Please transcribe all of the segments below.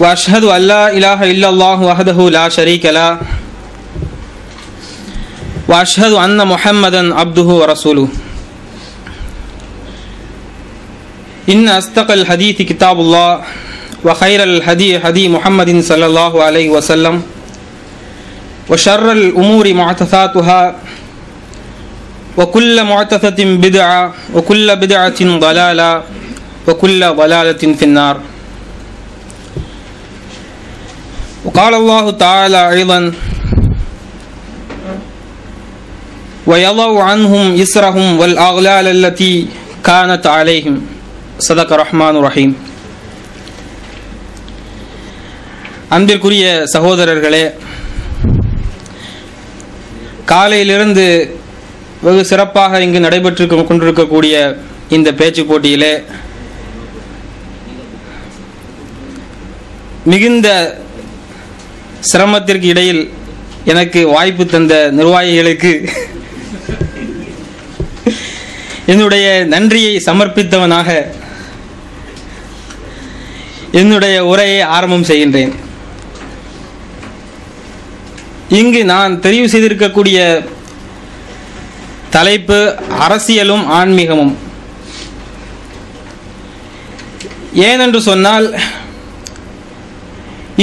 وأشهد أن لا إله إلا الله وحده لا شريك له. وأشهد أن محمدا عبده ورسوله. إن أصدق الحديث كتاب الله وخير الهدي هدي محمد صلى الله عليه وسلم. وشر الأمور محدثاتها وكل معتثة بدعة وكل بدعة ضلالة وكل ضلالة في النار. وقال الله تعالى أيضا ويضع عنهم إسرهم والأغلال التي كانت عليهم صدق الرحمن الرحيم அன்பிற்குரிய சகோதரர்களே காலையிலிருந்து வெகு சிறப்பாக இங்கு நடைபெற்று கொண்டிருக்கக்கூடிய இந்த பேச்சு போட்டியிலே மிகுந்த சிரமத்திற்கு இடையில் எனக்கு வாய்ப்பு தந்த நிர்வாகிகளுக்கு என்னுடைய நன்றியை சமர்ப்பித்தவனாக என்னுடைய உரையை ஆரம்பம் செய்கின்றேன். இங்கு நான் தெரிவு செய்திருக்கக்கூடிய தலைப்பு அரசியலும் ஆன்மீகமும். ஏனென்று சொன்னால்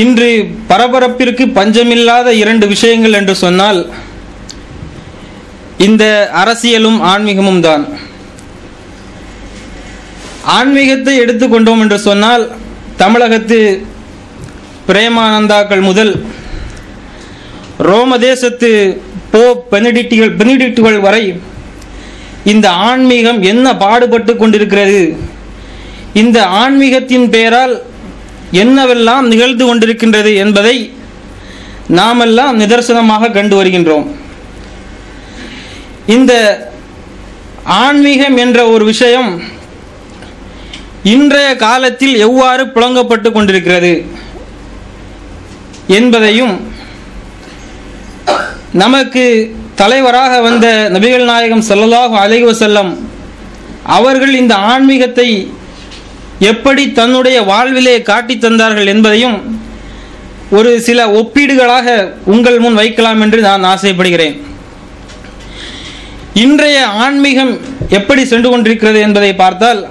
இன்று பரபரப்பிற்கு பஞ்சமில்லாத இரண்டு விஷயங்கள் என்று சொன்னால் இந்த அரசியலும் ஆன்மீகமும் தான். ஆன்மீகத்தை எடுத்துக்கொண்டோம் என்று சொன்னால் தமிழகத்து பிரேமானந்தாக்கள் முதல் ரோம தேசத்து போப் பெனடிக்டுகள் பெனடிக்டுகள் வரை இந்த ஆன்மீகம் என்ன பாடுபட்டு கொண்டிருக்கிறது? இந்த ஆன்மீகத்தின் பெயரால் என்னவெல்லாம் நிகழ்ந்து கொண்டிருக்கின்றது என்பதை நாமெல்லாம் நிதர்சனமாக கண்டு வருகின்றோம். இந்த ஆன்மீகம் என்ற ஒரு விஷயம் இன்றைய காலத்தில் எவ்வாறு புழங்கப்பட்டு கொண்டிருக்கிறது என்பதையும் நமக்கு தலைவராக வந்த நபிகள் நாயகம் ஸல்லல்லாஹு அலைவசல்லம் அவர்கள் இந்த ஆன்மீகத்தை எப்படி தன்னுடைய வாழ்விலே காட்டி தந்தார்கள் என்பதையும் ஒரு சில ஒப்பீடுகளாக உங்கள் முன் வைக்கலாம் என்று நான் ஆசைப்படுகிறேன். இன்றைய ஆன்மீகம் எப்படி சென்று கொண்டிருக்கிறது என்பதை பார்த்தால்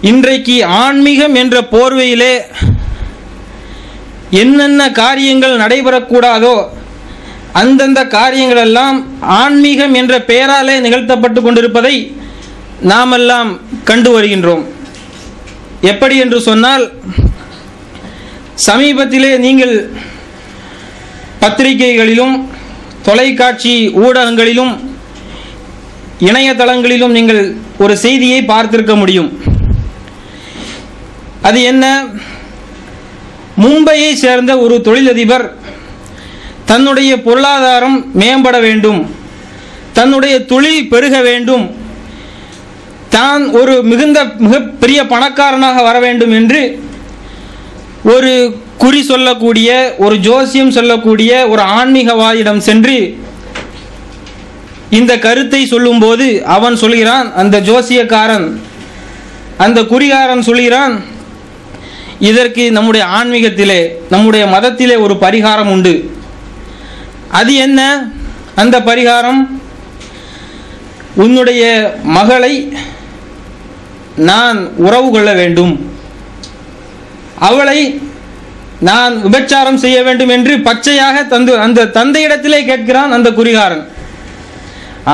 இன்றைக்கு ஆன்மீகம் என்ற போர்வையிலே என்னென்ன காரியங்கள் நடைபெறக்கூடாதோ அந்தந்த காரியங்களெல்லாம் ஆன்மீகம் என்ற பெயராலே நிகழ்த்தப்பட்டு கொண்டிருப்பதை நாமெல்லாம் கண்டு வருகின்றோம். எப்படி என்று சொன்னால் சமீபத்திலே நீங்கள் பத்திரிகைகளிலும் தொலைக்காட்சி ஊடகங்களிலும் இணையதளங்களிலும் நீங்கள் ஒரு செய்தியை பார்த்திருக்க முடியும். அது என்ன? மும்பையை சேர்ந்த ஒரு தொழிலதிபர் தன்னுடைய பொருளாதாரம் மேம்பட வேண்டும் தன்னுடைய தொழில் பெருக வேண்டும் தான் ஒரு மிகுந்த மிகப்பெரிய பணக்காரனாக வர வேண்டும் என்று ஒரு குறி சொல்லக்கூடிய ஒரு ஜோசியம் சொல்லக்கூடிய ஒரு ஆன்மீகவாதியிடம் சென்று இந்த கருத்தை சொல்லும்போது அவன் சொல்கிறான் அந்த ஜோசியக்காரன் அந்த குறிகாரன் சொல்கிறான் இதற்கு நம்முடைய ஆன்மீகத்திலே நம்முடைய மதத்திலே ஒரு பரிகாரம் உண்டு. அது என்ன? அந்த பரிகாரம் உன்னுடைய மகளை நான் உறவு கொள்ள வேண்டும். அவளை நான் விபச்சாரம் செய்ய வேண்டும் என்று பச்சையாக தந்து அந்த தந்தையிடத்திலே கேட்கிறான் அந்த குறிகாரன்.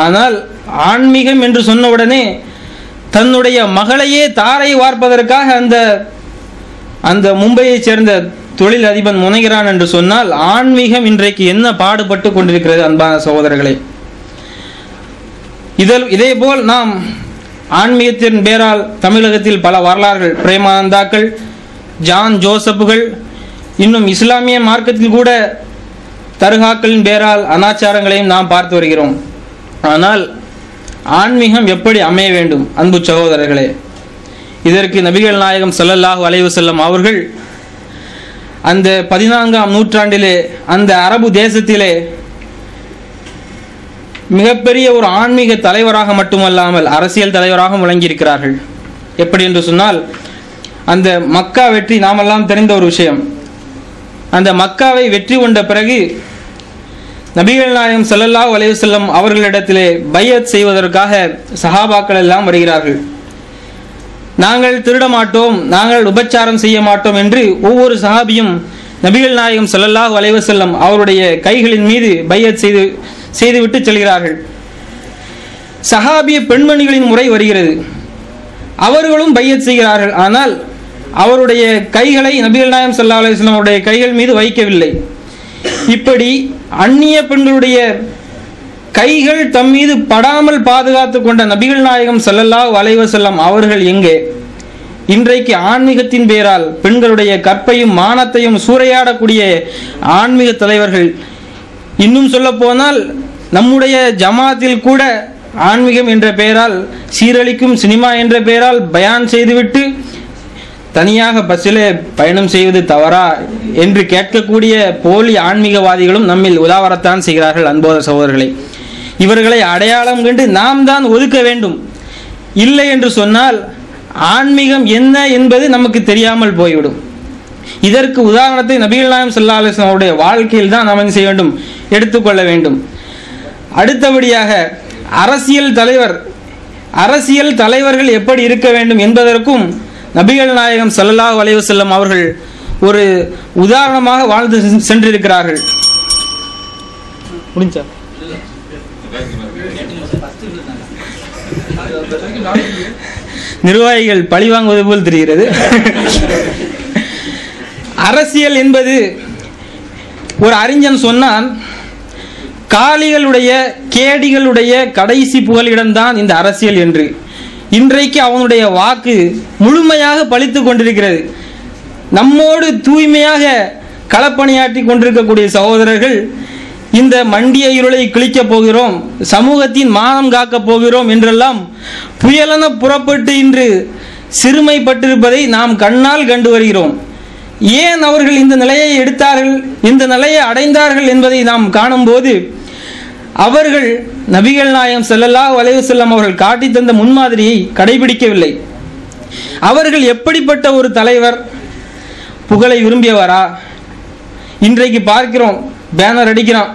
ஆனால் ஆன்மீகம் என்று சொன்னவுடனே தன்னுடைய மகளையே தாரை வார்ப்பதற்காக அந்த அந்த மும்பையைச் சேர்ந்த தொழில் அதிபன் முனைகிறான் என்று சொன்னால் ஆன்மீகம் இன்றைக்கு என்ன பாடுபட்டு கொண்டிருக்கிறது அன்பான சகோதரர்களே. இதில் இதேபோல் நாம் ஆன்மீகத்தின் பேரால் தமிழகத்தில் பல வரலாறுகள் பிரேமானந்தாக்கள் ஜான் ஜோசப்புகள் இன்னும் இஸ்லாமிய மார்க்கத்தில் கூட தருகாக்களின் பேரால் அனாச்சாரங்களையும் நாம் பார்த்து வருகிறோம். ஆனால் ஆன்மீகம் எப்படி அமைய வேண்டும் அன்பு சகோதரர்களே? இதற்கு நபிகள் நாயகம் சல்லல்லாஹு அலைவு செல்லம் அவர்கள் அந்த பதினான்காம் நூற்றாண்டிலே அந்த அரபு தேசத்திலே மிகப்பெரிய ஒரு ஆன்மீக தலைவராக மட்டுமல்லாமல் அரசியல் தலைவராகவும் விளங்கியிருக்கிறார்கள். எப்படி என்று சொன்னால் அந்த மக்கா வெற்றி நாமெல்லாம் தெரிந்த ஒரு விஷயம். அந்த மக்காவை வெற்றி கொண்ட பிறகு நபிகள் நாயகம் ஸல்லல்லாஹு அலைஹி வஸல்லம் அவர்களிடத்திலே பையத் செய்வதற்காக சஹாபாக்கள் எல்லாம் வருகிறார்கள். நாங்கள் திருட மாட்டோம் நாங்கள் உபச்சாரம் செய்ய மாட்டோம் என்று ஒவ்வொரு சஹாபியும் நபிகள் நாயகம் ஸல்லல்லாஹு அலைஹி வஸல்லம் அவருடைய கைகளின் மீது பையத் செய்து செய்துவிட்டு செல்கிறார்கள். சஹாபிய பெண்மணிகளின் முறை வருகிறது. அவர்களும் பையத் செய்கிறார்கள். ஆனால் அவருடைய கைகளை நபிகள் நாயகம் சல்லா அலைஹி அவருடைய கைகள் மீது வைக்கவில்லை. இப்படி அந்நிய பெண்களுடைய கைகள் தம் மீது படாமல் பாதுகாத்து கொண்ட நபிகள் நாயகம் செல்லல்லா அலைஹி செல்லம் அவர்கள் எங்கே? இன்றைக்கு ஆன்மீகத்தின் பேரால் பெண்களுடைய கற்பையும் மானத்தையும் சூறையாடக்கூடிய ஆன்மீக தலைவர்கள் இன்னும் சொல்ல போனால் நம்முடைய ஜமாத்தில் கூட ஆன்மீகம் என்ற பெயரால் சீரழிக்கும் சினிமா என்ற பெயரால் பயான் செய்துவிட்டு தனியாக பஸ்ஸிலே பயணம் செய்வது தவறா என்று கேட்கக்கூடிய போலி ஆன்மீகவாதிகளும் நம்மில் உதாவரத்தான் செய்கிறார்கள் அன்போத சகோதரர்களை. இவர்களை அடையாளம் கண்டு நாம் தான் ஒதுக்க வேண்டும். இல்லை என்று சொன்னால் ஆன்மீகம் என்ன என்பது நமக்கு தெரியாமல் போய்விடும். இதற்கு உதாரணத்தை நபிகள் நாயம் சல்லா அவருடைய வாழ்க்கையில் தான் நாம் என்ன செய்ய வேண்டும். எடுத்துக்கொள்ள வேண்டும். அடுத்தபடியாக அரசியல் தலைவர் அரசியல் தலைவர்கள் எப்படி இருக்க வேண்டும் என்பதற்கும் நபிகள் நாயகம் செல்லலா வளைவு செல்லும் அவர்கள் ஒரு உதாரணமாக வாழ்ந்து சென்றிருக்கிறார்கள். முடிஞ்சா? நிர்வாகிகள் பழி வாங்குவது போல் தெரிகிறது. அரசியல் என்பது ஒரு அறிஞன் சொன்னான் காளிகளுடைய கேடிகளுடைய கடைசி புகலிடம்தான் இந்த அரசியல் என்று. இன்றைக்கு அவனுடைய வாக்கு முழுமையாக பழித்து கொண்டிருக்கிறது. நம்மோடு தூய்மையாக களப்பணியாற்றி கொண்டிருக்கக்கூடிய சகோதரர்கள் இந்த மண்டிய இருளை கிழிக்கப் போகிறோம் சமூகத்தின் மானம் காக்கப் போகிறோம் என்றெல்லாம் புயலென புறப்பட்டு இன்று சிறுமைப்பட்டிருப்பதை நாம் கண்ணால் கண்டு வருகிறோம். ஏன் அவர்கள் இந்த நிலையை எடுத்தார்கள் இந்த நிலையை அடைந்தார்கள் என்பதை நாம் காணும்போது அவர்கள் நபிகள் நாயம் செல்லல்லா வளைவு செல்லம் அவர்கள் காட்டி தந்த முன்மாதிரியை கடைபிடிக்கவில்லை. அவர்கள் எப்படிப்பட்ட ஒரு தலைவர்? புகழை விரும்பியவரா? இன்றைக்கு பார்க்கிறோம் பேனர் அடிக்கிறான்.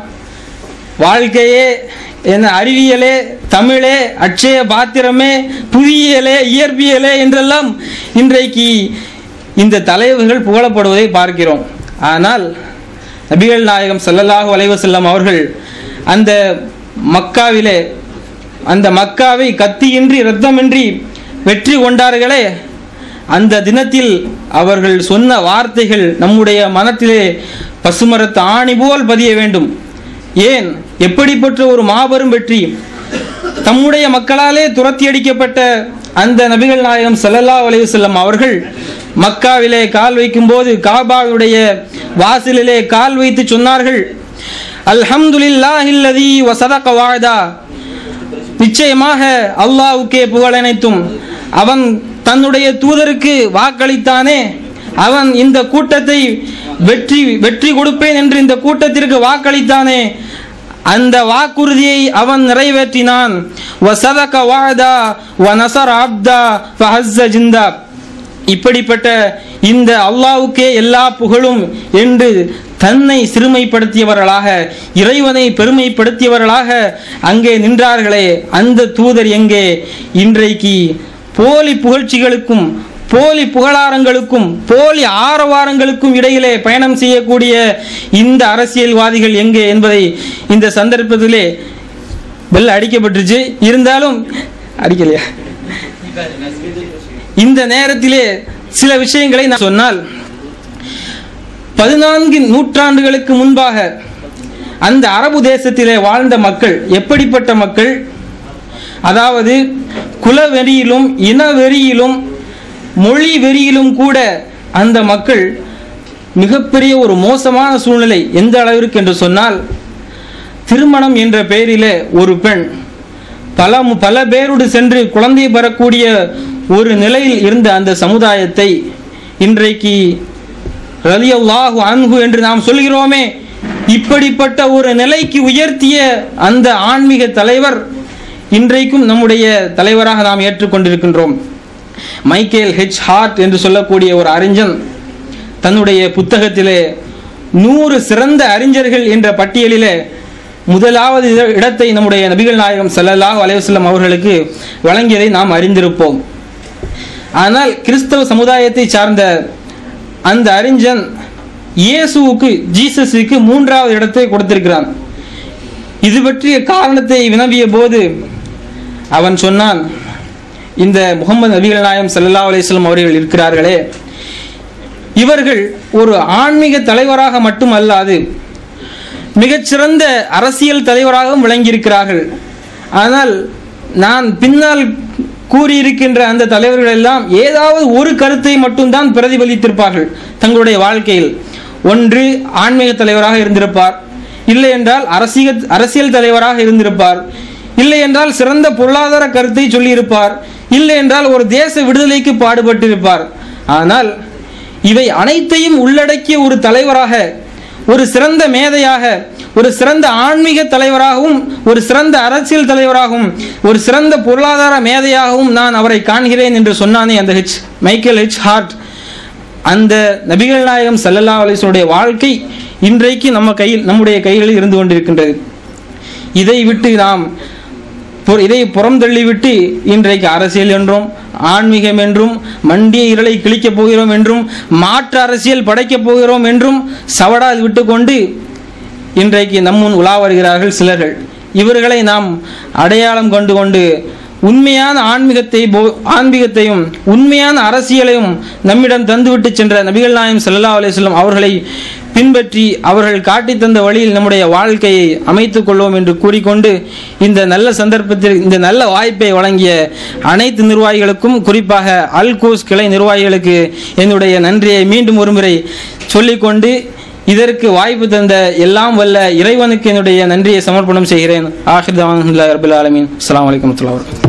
வாழ்க்கையே என்ன அறிவியலே தமிழே அட்சய பாத்திரமே புவியியலே இயற்பியலே என்றெல்லாம் இன்றைக்கு இந்த தலைவர்கள் புகழப்படுவதை பார்க்கிறோம். ஆனால் நபிகள் நாயகம் செல்லலாக அலைஹி செல்லம் அவர்கள் அந்த மக்காவிலே அந்த மக்காவை கத்தியின்றி இரத்தமின்றி வெற்றி கொண்டார்களே அந்த தினத்தில் அவர்கள் சொன்ன வார்த்தைகள் நம்முடைய மனத்திலே பசுமரத்து ஆணி போல் பதிய வேண்டும். ஏன்? எப்படிப்பட்ட ஒரு மாபெரும் வெற்றி? தம்முடைய மக்களாலே துரத்தி அடிக்கப்பட்ட அந்த நபிகள் நாயகம் செல்லல்லா அலைஹி அவர்கள் மக்காவிலே கால் வைக்கும்போது காபாவுடைய வாசலிலே கால் வைத்து சொன்னார்கள் அல்ஹம்துலில்லாஹில்லதி வசதக வாதா நிச்சயமாக அல்லாவுக்கே புகழனைத்தும் அவன் தன்னுடைய தூதருக்கு வாக்களித்தானே அவன் இந்த கூட்டத்தை வெற்றி வெற்றி கொடுப்பேன் என்று இந்த கூட்டத்திற்கு வாக்களித்தானே அந்த வாக்குறுதியை அவன் நிறைவேற்றினான். வசதக வாதா வனசர் அப்தா ஃபஹஸ்ஸ ஜிந்தா. இப்படிப்பட்ட இந்த அல்லாவுக்கே எல்லா புகழும் என்று தன்னை சிறுமைப்படுத்தியவர்களாக இறைவனை பெருமைப்படுத்தியவர்களாக அங்கே நின்றார்களே. அந்த தூதர் எங்கே? இன்றைக்கு போலி புகழ்ச்சிகளுக்கும் போலி புகழாரங்களுக்கும் போலி ஆரவாரங்களுக்கும் இடையிலே பயணம் செய்யக்கூடிய இந்த அரசியல்வாதிகள் எங்கே என்பதை இந்த சந்தர்ப்பத்திலே பெல் அடிக்கப்பட்டுருச்சு. இருந்தாலும் அடிக்கலையா? இந்த நேரத்திலே சில விஷயங்களை நான் சொன்னால் பதினான்கு நூற்றாண்டுகளுக்கு முன்பாக அந்த அரபு தேசத்திலே வாழ்ந்த மக்கள் எப்படிப்பட்ட மக்கள்? அதாவது குலவெறியிலும் இனவெறியிலும் மொழி வெறியிலும் கூட அந்த மக்கள் மிகப்பெரிய ஒரு மோசமான சூழ்நிலை எந்த அளவிற்கு என்று சொன்னால் திருமணம் என்ற பெயரில் ஒரு பெண் பல பல பேரோடு சென்று குழந்தை பெறக்கூடிய ஒரு நிலையில் இருந்த அந்த சமுதாயத்தை இன்றைக்கு ரலியல்லாஹு அன்ஹு என்று நாம் சொல்கிறோமே இப்படிப்பட்ட ஒரு நிலைக்கு உயர்த்திய அந்த ஆன்மீக தலைவர் இன்றைக்கும் நம்முடைய தலைவராக நாம் ஏற்றுக்கொண்டிருக்கின்றோம். மைக்கேல் ஹெச் ஹார்ட் என்று சொல்லக்கூடிய ஒரு அறிஞன் தன்னுடைய புத்தகத்திலே நூறு சிறந்த அறிஞர்கள் என்ற பட்டியலிலே முதலாவது இடத்தை நம்முடைய நபிகள் நாயகம் ஸல்லல்லாஹு அலைவசல்லம் அவர்களுக்கு வழங்கியதை நாம் அறிந்திருப்போம். ஆனால் கிறிஸ்தவ சமுதாயத்தை சார்ந்த அந்த அறிஞன் இயேசுவுக்கு ஜீசஸுக்கு மூன்றாவது இடத்தை கொடுத்திருக்கிறான். இது பற்றிய காரணத்தை வினவிய போது அவன் சொன்னான் இந்த முகமது நபிகள் நாயம் சல்லா அலிஸ்லம் அவர்கள் இருக்கிறார்களே இவர்கள் ஒரு ஆன்மீக தலைவராக மட்டும் அல்லாது மிகச்சிறந்த அரசியல் தலைவராகவும் விளங்கியிருக்கிறார்கள். ஆனால் நான் பின்னால் கூறியிருக்கின்ற அந்த தலைவர்கள் எல்லாம் ஏதாவது ஒரு கருத்தை மட்டும்தான் பிரதிபலித்திருப்பார்கள் தங்களுடைய வாழ்க்கையில். ஒன்று ஆன்மீக தலைவராக இருந்திருப்பார். இல்லை என்றால் அரசியல் அரசியல் தலைவராக இருந்திருப்பார். இல்லை என்றால் சிறந்த பொருளாதார கருத்தை சொல்லியிருப்பார். இல்லை என்றால் ஒரு தேச விடுதலைக்கு பாடுபட்டிருப்பார் ஆனால் இவை அனைத்தையும் உள்ளடக்கிய ஒரு தலைவராக ஒரு சிறந்த மேதையாக ஒரு சிறந்த ஆன்மீக தலைவராகவும் ஒரு சிறந்த அரசியல் தலைவராகவும் ஒரு சிறந்த பொருளாதார மேதையாகவும் நான் அவரை காண்கிறேன் என்று சொன்னானே அந்த ஹெச் மைக்கேல் ஹெச் ஹார்ட். அந்த நபிகள் நாயகம் சல்லல்லா அலிசனுடைய வாழ்க்கை இன்றைக்கு நம்ம கையில் நம்முடைய கைகளில் இருந்து கொண்டிருக்கின்றது. இதை விட்டு நாம் இதை புறம் தள்ளிவிட்டு இன்றைக்கு அரசியல் என்றும் ஆன்மீகம் என்றும் மண்டிய இருளை கிழிக்கப் போகிறோம் என்றும் மாற்று அரசியல் படைக்கப் போகிறோம் என்றும் சவடால் விட்டுக்கொண்டு இன்றைக்கு நம்முன் உலா வருகிறார்கள் சிலர்கள். இவர்களை நாம் அடையாளம் கண்டு கொண்டு உண்மையான ஆன்மீகத்தை போ- ஆன்மீகத்தையும் உண்மையான அரசியலையும் நம்மிடம் தந்துவிட்டு சென்ற நபிகள் நாயம் ஸல்லல்லாஹு அலைஹி அவர்களை பின்பற்றி அவர்கள் காட்டித் தந்த வழியில் நம்முடைய வாழ்க்கையை அமைத்துக் கொள்வோம் என்று கூறிக்கொண்டு இந்த நல்ல சந்தர்ப்பத்தில் இந்த நல்ல வாய்ப்பை வழங்கிய அனைத்து நிர்வாகிகளுக்கும் குறிப்பாக அல்கூஸ் கிளை நிர்வாகிகளுக்கு என்னுடைய நன்றியை மீண்டும் ஒருமுறை சொல்லிக்கொண்டு இதற்கு வாய்ப்பு தந்த எல்லாம் வல்ல இறைவனுக்கு என்னுடைய நன்றியை சமர்ப்பணம் செய்கிறேன். ஆஹிர் ரபில் ஆலமீன். அஸ்ஸலாமு அலைக்கும் வரஹ்மத்துல்லாஹி